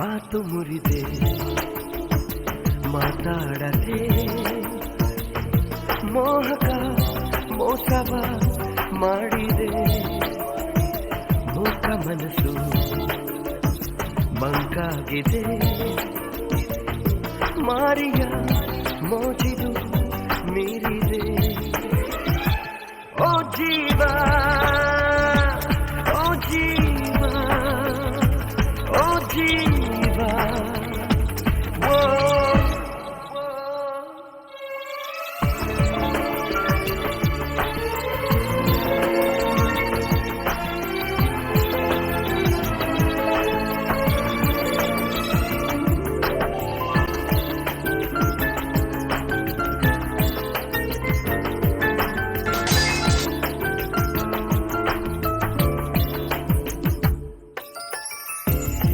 ಮಾತು ಮುರಿದೆ, ಮಾತಾಡದೆ. ಮೋಹಕ ಮೋಸವ ಮಾಡಿದೆ. ಮೂಕ ಮನಸ್ಸು ಮಂಕಾಗಿದೆ. ಮಾರಿಯ ಮೋಜಿದು ಮೀರಿದೆ. ಓ ಜೀವ ಓ ಜೀವ ಓ ಜೀವ.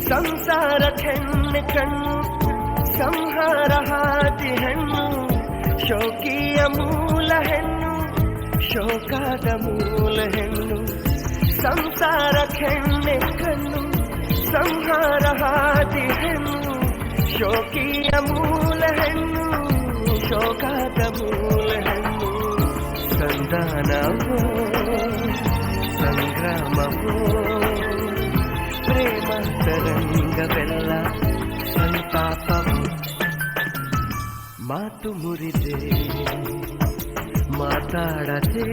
ಸಂಸಾರ ಕೆಣ್ಣೆ ಕಣ್ಣು ಸಂಹಾರ ಹಾದಿ ಹೆಣ್ಣು ಶೋಕಿಯ ಮೂಲ ಹೆಣ್ಣು ಶೋಕಾದ ಮೂಲ ಹೆಣ್ಣು ಸಂಸಾರ ಕೆಣ್ಣೆ ಕಣ್ಣು ಸಂಹಾರ ಹಾದಿ ಹೆಣ್ಣು ಶೋಕಿಯ ಮೂಲ ಹೆಣ್ಣು ಶೋಕಾದ ಮೂಲ ಹೆಣ್ಣು ಸಂಧಾನವೋ ಸಂಗ್ರಾಮವೋ ಪ್ರೇಮ ತರಂಗವೆಲ್ಲ ಸಂತಾಪವು. ಮಾತು ಮುರಿದೆ ಮಾತಾಡದೆ.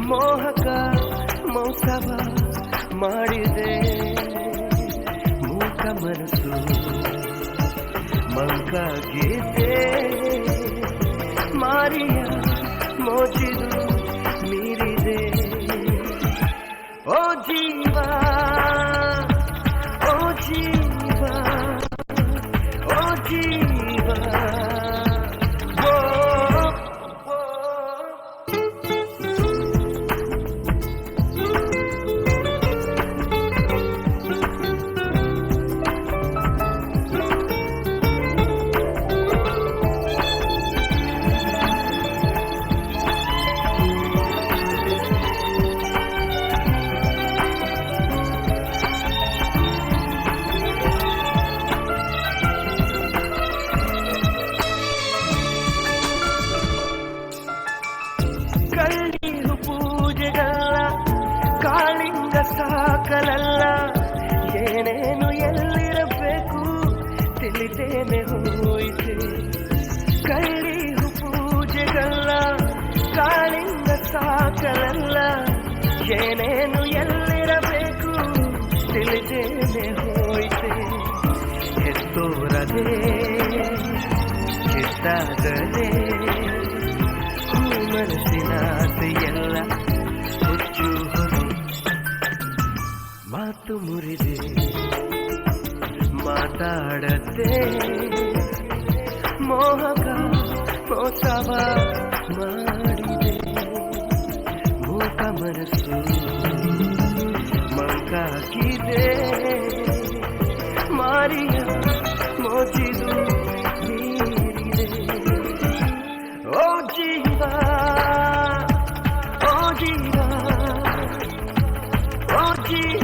ಮೋಹಕ ಮೌಸವ ಮಾಡಿದೆ ಮೂಕ ಮನಸ್ಸು ಮಂಕಾಗಿದೆ ಮಾರಿಯ ಮೋಚಿದು ಜೀವ ಓ ಜೀವ ಕಾಳಿಂಗ ಸಾಕಲಲ್ಲ, ಏನೇನು ಎಲ್ಲಿರಬೇಕು? ತಿಳಿದೇನೆ ಹೋಯಿತೆ. ಕಳ್ಳಿ ಪೂಜೆಗಲ್ಲ ಕಾಳಿಂಗ ಸಾಕಲಲ್ಲ, ಏನೇನು ಎಲ್ಲಿರಬೇಕು? ತಿಳಿದೇನೆ ಹೋಯಿತು. ಹೆತ್ತೋರದೆ ಚಿತ್ತಾದರೆ ಮನಸ್ಸಿನ ಆಸೆಯೆಲ್ಲ ಮಾತು ಮುರಿದೆ ಮಾತಾಡದೆ ಮೋಹಕ ಮೋಸವ ಮಾಡಿದೆ ಮೂಕ ಮನಸ್ಸು ಮಂಕಾಗಿದೆ ಮಾರಿಯ ಮೋಜಿದು ಮೀರಿದೆ ಓ ಜೀವ ಓ ಜೀವ ಓ ಜೀವ